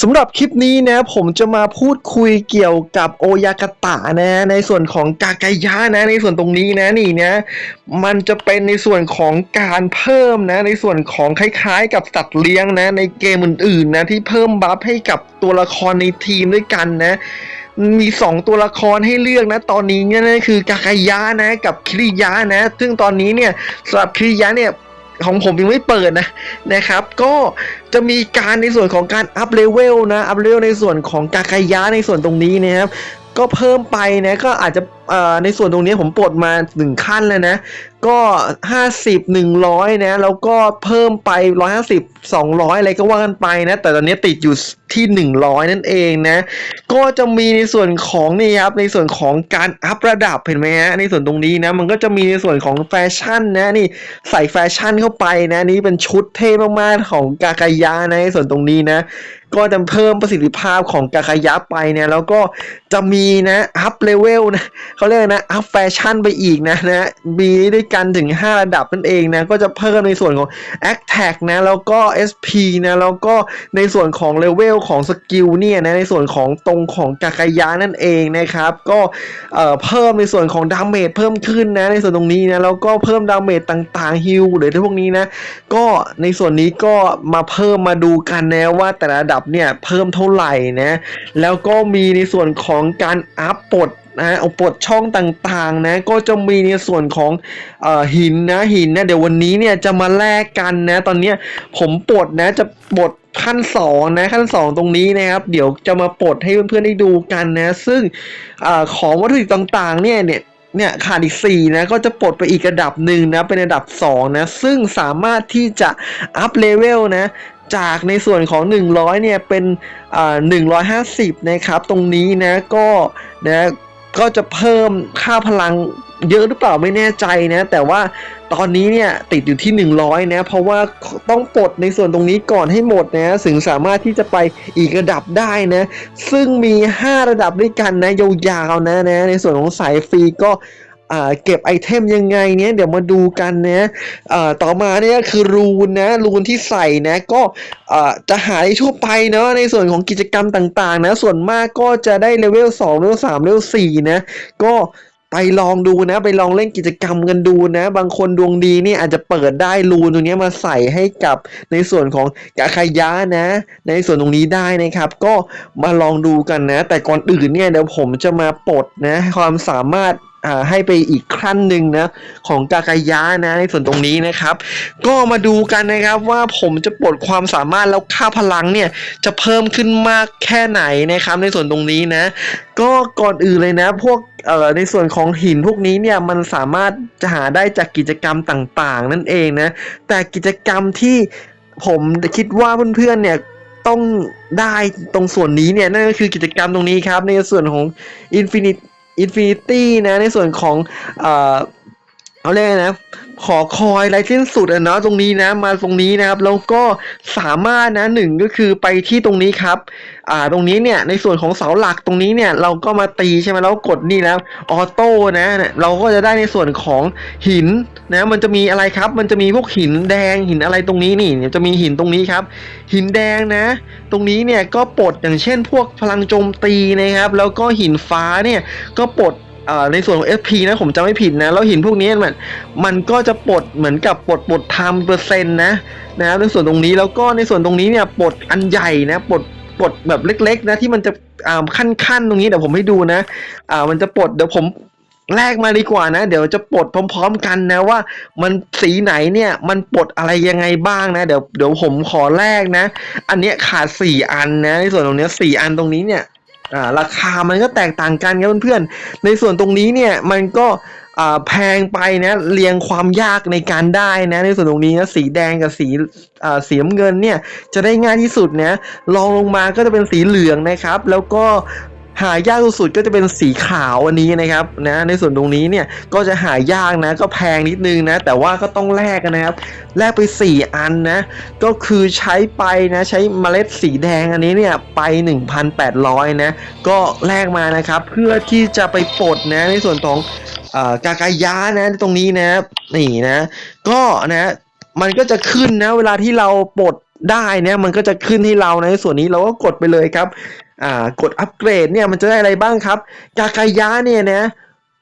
สำหรับคลิปนี้นะผมจะมาพูดคุยเกี่ยวกับโอยากาตะนะ ในส่วนของกากายะนะในส่วนตรงนี้นะนี่นะมันจะเป็นในส่วนของการเพิ่มนะ ในส่วนของคล้ายๆ กับสัตว์เลี้ยงนะ ในเกมอื่นๆนะที่เพิ่มบัฟให้กับตัวละครในทีมด้วยกันนะ มีสองตัวละครให้เลือกนะ ตอนนี้เนี่ยนะคือกากายะนะกับคิริยะนะ ซึ่งตอนนี้เนี่ยสำหรับคิริยะเนี่ย ของผมยังไม่เปิดนะนะครับ ก็จะมีการในส่วนของการอัพเลเวลนะอัพเลเวลในส่วนของกากายะในส่วนตรงนี้นะครับก็เพิ่มไปนะก็อาจจะในส่วนตรงนี้ผมปลดมาหนึ่งขั้นแล้วนะ ก็ 50 100 นะ แล้วก็เพิ่มไป 150 200 อะไรก็ว่ากันไปนะ แต่ตอนนี้ติดอยู่ที่ 100 นั่นเองนะ ก็จะมีในส่วนของนี่ครับในส่วนของการอัพระดับเห็นไหมฮะในส่วนตรงนี้นะ มันก็จะมีในส่วนของแฟชั่นนะนี่ใส่แฟชั่นเข้าไปนะนี่เป็นชุดเท่มากๆของกากายะนะในส่วนตรงนี้นะก็จะเพิ่มประสิทธิภาพของกากายะไปเนี่ยแล้วก็จะมีนะอัพเลเวลนะเขาเรียกนะอัพแฟชั่นไปอีกนะนะมีด้วยกันถึง 5 ระดับนั่นเองนะก็จะเพิ่มในส่วนของ a c t a c นะแล้วก็ SP นะแล้วก็ในส่วนของเลเวลของสกิลเนี่ยนะในส่วนของตรงของกากายะนั่นเองนะครับก็เพิ่มในส่วนของดาเมจเพิ่มขึ้นนะในส่วนตรงนี้นะแล้วก็เพิ่มดาเมจต่างๆฮิลหรือพวกนี้นะก็ในส่วนนี้ก็มาเพิ่มมาดูกันนะว่าแต่ละระดับเนี่ยเพิ่มเท่าไหร่นะแล้วก็มีในส่วนของการอัพปลด นะเอาปลดช่องต่างๆนะก็จะมีในส่วนของอหินนะหินนะเดี๋ยววันนี้เนี่ยจะมาแลกกันนะ ตอนนี้ผมปลดนะจะปลดขั้นสองนะขั้นสองตรงนี้นะครับเดี๋ยวจะมาปลดให้เพื่อนๆได้ดูกันนะ ซึ่งอของวัตถุดิบต่างๆเนี่ยเนี่ยเนี่ยขาดอีก4นะก็จะปลดไปอีกระดับหนึ่งนะเป็นระดับ2นะซึ่งสามารถที่จะอัพเลเวลนะจากในส่วนของ 100เนี่ยเป็นอ่า150 นะครับ ตรงนี้นะก็นะ ก็จะเพิ่มค่าพลังเยอะหรือเปล่าไม่แน่ใจนะ แต่ว่าตอนนี้เนี่ยติดอยู่ที่ 100 นะ เพราะว่าต้องปลดในส่วนตรงนี้ก่อนให้หมดนะถึงสามารถที่จะไปอีกระดับได้นะ ซึ่งมี 5 ระดับด้วยกันนะยาวๆนะนะ ในส่วนของสายฟรีก็ เก็บไอเทมยังไงเนี่ยเดี๋ยวมาดูกันนะต่อมาเนี่ยคือรูนนะรูนที่ใส่นะก็จะหาได้ทั่วไปเนาะในส่วนของกิจกรรมต่างๆนะส่วนมากก็จะได้เลเวล2เลเวล3เลเวล4นะก็ไปลองดูนะ ไปลองเล่นกิจกรรมกันดูนะ บางคนดวงดีนี่อาจจะเปิดได้รูนตรงนี้มาใส่ให้กับในส่วนของกาคายะนะ ในส่วนตรงนี้ได้นะครับ ก็มาลองดูกันนะ แต่ก่อนอื่นเนี่ยเดี๋ยวผมจะมาปลดนะ ความสามารถ ให้ไปอีกขั้นหนึ่งนะของกากายะนะในส่วนตรงนี้นะครับ ก็มาดูกันนะครับว่าผมจะปลดความสามารถแล้วค่าพลังเนี่ยจะเพิ่มขึ้นมากแค่ไหนนะครับ ในส่วนตรงนี้นะ ก็ก่อนอื่นเลยนะ พวกเอ่อในส่วนของหินพวกนี้เนี่ยมันสามารถจะหาได้จากกิจกรรมต่างๆ นั่นเองนะแต่กิจกรรมที่ผมคิดว่าเพื่อนๆเนี่ยต้องได้ตรงส่วนนี้เนี่ยนั่นก็คือกิจกรรมตรงนี้ครับ ในส่วนของ Infinite Infinity นะในส่วนของ เอาเรียนะ ขอคอยไรสิ้นสุดอะเนาะตรงนี้นะ มาตรงนี้นะครับ แล้วก็สามารถนะหนึ่งก็คือไปที่ตรงนี้ครับ อ่า ตรงนี้เนี่ย ในส่วนของเสาหลักตรงนี้เนี่ย เราก็มาตีใช่ไหมแล้วกดนี่แล้วออโต้นะ เราก็จะได้ในส่วนของหินนะ มันจะมีอะไรครับ มันจะมีพวกหินแดงหินอะไรตรงนี้นี่จะมีหินตรงนี้ครับ หินแดงนะ ตรงนี้เนี่ยก็ปลดอย่างเช่น พวกพลังโจมตีนะครับ แล้วก็หินฟ้าเนี่ยก็ปลด ในส่วนของ SP นะผมจำไม่ผิดนะ แล้วหินพวกนี้มันมันก็จะปลดเหมือนกับปลดปลดไทม์เปอร์เซ็นต์นะนะในส่วนตรงนี้แล้วก็ในส่วนตรงนี้เนี่ยปลดอันใหญ่นะปลดปลดแบบเล็ก ๆ นะที่มันจะอ่าขั้นๆตรงนี้เดี๋ยวผมให้ดูนะอ่ามันจะปลดเดี๋ยวผมแลกมาดีกว่านะ เดี๋ยวจะปลดพร้อม ๆ กันนะว่ามันสีไหนเนี่ยมันปลดอะไรยังไงบ้างนะเดี๋ยวเดี๋ยวผมขอแลกนะ อันเนี้ยขาดสี่อันนะในส่วนตรงเนี้ยสี่อันตรงนี้เนี่ย อ่าราคามันก็แตกต่างกันครับเพื่อนๆในส่วนตรงนี้เนี่ยมันก็แพงไปนะเรียงความยากในการได้นะในส่วนตรงนี้นะสีแดงกับสีสีน้ำเงินเนี่ยจะได้ง่ายที่สุดนะรองลงมาก็จะเป็นสีเหลืองนะครับ แล้วก็ หายากสุดๆก็จะเป็นสีขาวอันนี้นะครับนะในส่วนตรงนี้เนี่ยก็จะหายากนะก็แพงนิดนึงนะแต่ว่าก็ต้องแลกกันนะครับแลกไป 4 อันนะก็คือใช้ไปนะใช้เมล็ดสีแดงอันนี้เนี่ยไป 1,800 นะก็แลกมานะครับเพื่อที่จะไปปลดนะในส่วนของกากายะนะตรงนี้นะนี่นะก็นะมันก็จะขึ้นนะเวลาที่เราปลด ได้เนี่ยมันก็จะขึ้นให้เราในส่วนนี้เราก็กดไปเลยครับ อ่ากดอัปเกรดเนี่ยมันจะได้อะไรบ้างครับกากายะเนี่ยนะ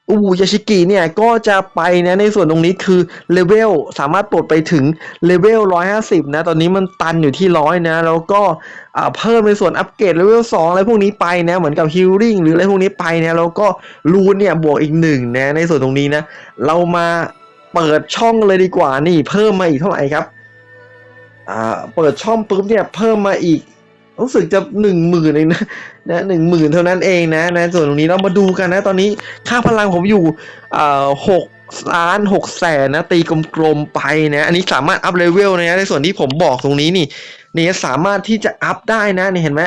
อูยาชิกิเนี่ยก็จะไปนะในส่วนตรงนี้คือเลเวลสามารถปลดไปถึงเลเวล150 นะ ตอนนี้มันตันอยู่ที่ร้อยนะ แล้วก็อ่าเพิ่มในส่วนอัปเกรดเลเวล2อะไรพวกนี้ไปนะ เหมือนกับฮิลลิ่งหรืออะไรพวกนี้ไปนะ แล้วก็รูนเนี่ยบวกอีกหนึ่งนะในส่วนตรงนี้นะ เรามาเปิดช่องเลยดีกว่านี่เพิ่มมาอีกเท่าไหร่ครับ อ่าเปิดช่องปุ๊บเนี่ยเพิ่มมาอีกรู้สึกจะหนึ่งหมื่นเองนะนะหนึ่งหมื่นเท่านั้นเองนะนะส่วนตรงนี้เรามาดูกันนะ ตอนนี้ค่าพลังผมอยู่อ่าหกล้านหกแสนนะ ตีกลมๆไปนะ อันนี้สามารถอัพเลเวลนะในส่วนที่ผมบอกตรงนี้นี่นี่สามารถที่จะอัพได้นะนี่เห็นไหม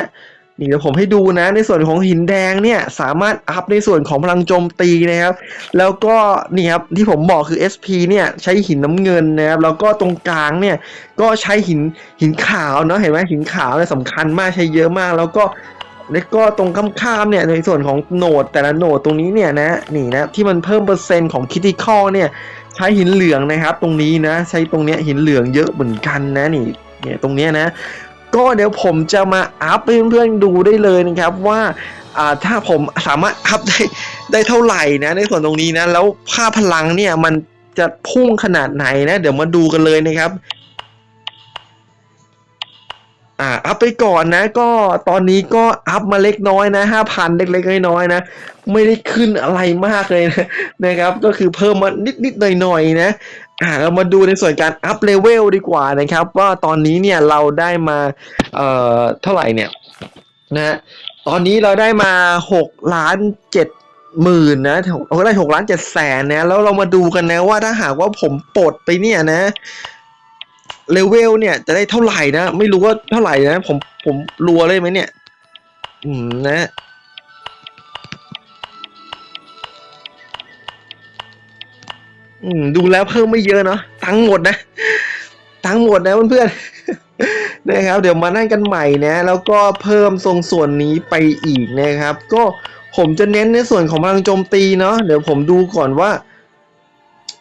นี่เดี๋ยวผมให้ดูนะ ในส่วนของหินแดงเนี่ยสามารถอัพในส่วนของพลังโจมตีนะครับ แล้วก็นี่ครับที่ผมบอกคือ SP เนี่ยใช้หินน้ำเงินนะครับแล้วก็ตรงกลางเนี่ยก็ใช้หินหินขาวเนาะเห็นไหมหินขาวเนี่ยสำคัญมากใช้เยอะมาก แล้วก็แล้วก็ตรงข้ามๆเนี่ยในส่วนของโหนดแต่ละโหนดตรงนี้เนี่ยนะนี่นะที่มันเพิ่มเปอร์เซ็นต์ของคิติคอเนี่ยใช้หินเหลืองนะครับ ตรงนี้นะใช้ตรงเนี้ยหินเหลืองเยอะเหมือนกันนะนี่เนี่ยตรงเนี้ยนะ ก็เดี๋ยวผมจะมาอัพให้เพื่อนๆดูได้เลยนะครับว่าถ้าผมสามารถอัพได้ได้เท่าไหร่นะในส่วนตรงนี้นะ แล้วค่าพลังเนี่ยมันจะพุ่งขนาดไหนนะ เดี๋ยวมาดูกันเลยนะครับอ่าอัพไปก่อนนะ ก็ตอนนี้ก็อัพมาเล็กน้อยนะห้าพันเล็กๆน้อยๆนะ ไม่ได้ขึ้นอะไรมากเลยนะนะครับ ก็คือเพิ่มมานิดๆหน่อยๆนะ อ่าเรามาดูในส่วนการอัพเลเวลดีกว่านะครับ ว่าตอนนี้เนี่ยเราได้มาเอ่อเท่าไหร่เนี่ยนะฮะตอนนี้เราได้มาหกล้านเจ็ดหมื่นนะเราได้หกล้านเจ็ดแสนนะ แล้วเรามาดูกันนะว่าถ้าหากว่าผมปลดไปเนี่ยนะเลเวลเนี่ยจะได้เท่าไหร่นะ ไม่รู้ว่าเท่าไหร่นะ ผมผมรัวเลยไหมเนี่ย อืมนะ อืมดูแล้วเพิ่มไม่เยอะเนาะตังหมดนะตังหมดนะเพื่อนๆนะครับ เดี๋ยวมานั่งกันใหม่นะ แล้วก็เพิ่มทรงส่วนนี้ไปอีกนะครับ ก็ผมจะเน้นในส่วนของพลังโจมตีเนาะเดี๋ยวผมดูก่อนว่า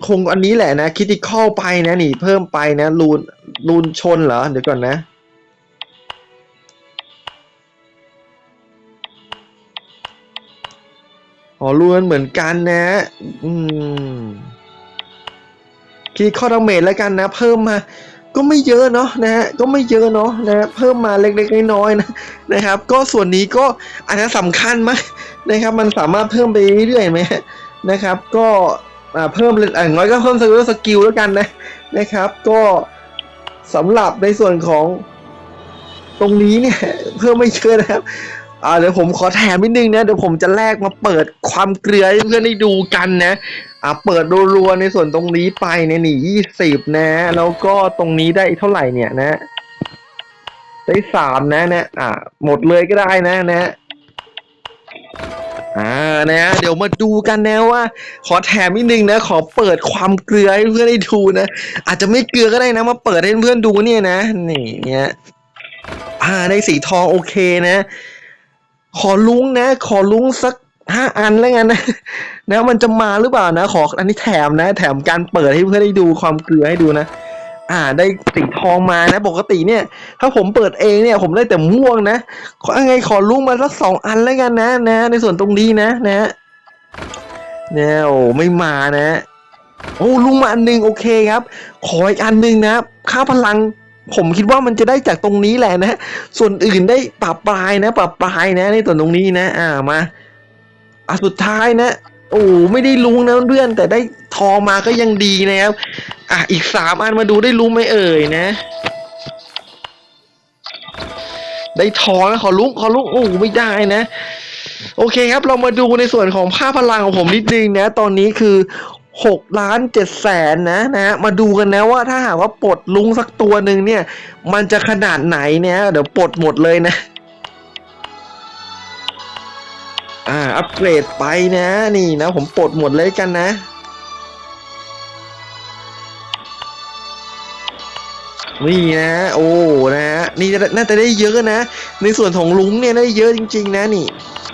คงอันนี้แหละนะคิติคอลไปนะนี่ เพิ่มไปนะรูนรูนชนเหรอเดี๋ยวก่อนนะอ๋อรูนเหมือนกันนะ อืม คีย์คอร์เมทแล้วกันนะ เพิ่มมาก็ไม่เยอะเนาะนะฮะก็ไม่เยอะเนาะนะฮะเพิ่มมาเล็กๆน้อยๆนะนะครับ ก็ส่วนนี้ก็อาจจะสำคัญมากนะครับ มันสามารถเพิ่มไปเรื่อยๆไหมนะครับ ก็เพิ่มเลยอย่างน้อยก็เพิ่มสกิลสกิลแล้วกันนะนะครับ ก็สำหรับในส่วนของตรงนี้เนี่ยเพิ่มไม่เยอะนะครับ อ่าเดี๋ยวผมขอแถมนิดนึงนะเดี๋ยวผมจะแลกมาเปิดความเกลือให้เพื่อนได้ดูกันนะ อ่าเปิดรัวๆในส่วนตรงนี้ไปเนี่ยนี่ยี่สิบนะ แล้วก็ตรงนี้ได้เท่าไหร่เนี่ยนะได้สามนะนะอ่าหมดเลยก็ได้นะนะอ่านะ เดี๋ยวมาดูกันนะว่า ขอแถมนิดนึงนะ ขอเปิดความเกลือให้เพื่อนได้ดูนะ อาจจะไม่เกลือก็ได้นะ มาเปิดให้เพื่อนดูเนี่ยนะ นี่เนี่ยอ่าได้สีทองโอเคนะ ขอลุงนะ ขอลุงสักห้าอันแล้วกันนะนะมันจะมาหรือเปล่านะ ขออันนี้แถมนะ แถมการเปิดให้เพื่อนได้ดูความเกลือให้ดูนะ อ่า ได้สีทองมานะ ปกติเนี่ย ถ้าผมเปิดเองเนี่ย ผมได้แต่ม่วงนะขอไงขอลุงมาสักสองอันแล้วกันนะ นะ ในส่วนตรงนี้นะ นะเนี่ยโอ้ไม่มานะ โอ้ลุงมาอันหนึ่งโอเคครับ ขออีกอันหนึ่งนะค่าพลัง ผมคิดว่ามันจะได้จากตรงนี้แหละนะ ส่วนอื่นได้ปรับปลายนะ ปรับปลายนะในส่วนตรงนี้นะ อ่ามาอะสุดท้ายนะ โอ้ไม่ได้ลุงนะเพื่อน แต่ได้ทองมาก็ยังดีนะครับ อะอีกสามอันมาดูได้รู้ไหมเอ่ยนะ ได้ทองนะขอลุกขอลุกโอ้ไม่ได้นะโอเคครับ เรามาดูในส่วนของค่าพลังของผมนิดนึงนะ ตอนนี้คือ หกล้านเจ็ดแสนนะนะมาดูกันนะว่าถ้าหากว่าปลดลุงสักตัวหนึ่งเนี่ย มันจะขนาดไหนเนี่ย เดี๋ยวปลดหมดเลยนะ อ่า อัปเกรดไปนะ นี่นะ ผมปลดหมดเลยกันนะ นี่นะ โอ้นะนี่น่าจะได้เยอะนะ ในส่วนของลุงเนี่ยได้เยอะจริง ๆ นะนี่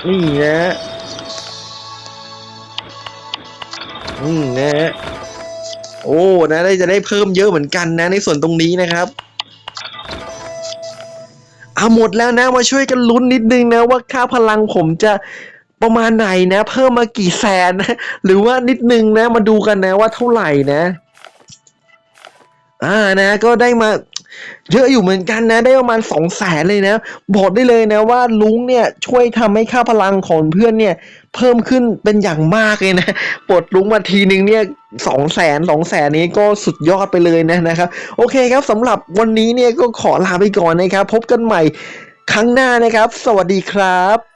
นี่นะ อืมนะฮะโอ้นะได้จะได้เพิ่มเยอะเหมือนกันนะ ในส่วนตรงนี้นะครับเอาหมดแล้วนะมาช่วยกันลุ้นนิดนึงนะ ว่าค่าพลังผมจะประมาณไหนนะ เพิ่มมากี่แสนนะ หรือว่านิดนึงนะ มาดูกันนะว่าเท่าไหร่นะ อ่านะ ก็ได้มา เยอะอยู่เหมือนกันนะ ได้ประมาณสองแสนเลยนะ บอกได้เลยนะว่าลุงเนี่ยช่วยทำให้ค่าพลังของเพื่อนเนี่ย เพิ่มขึ้นเป็นอย่างมากเลยนะปลดลุงมาทีนึงเนี่ยสองแสนสองแสนนี้ก็สุดยอดไปเลยนะนะครับ โอเคครับสำหรับวันนี้เนี่ยก็ขอลาไปก่อนนะครับ พบกันใหม่ครั้งหน้านะครับ สวัสดีครับ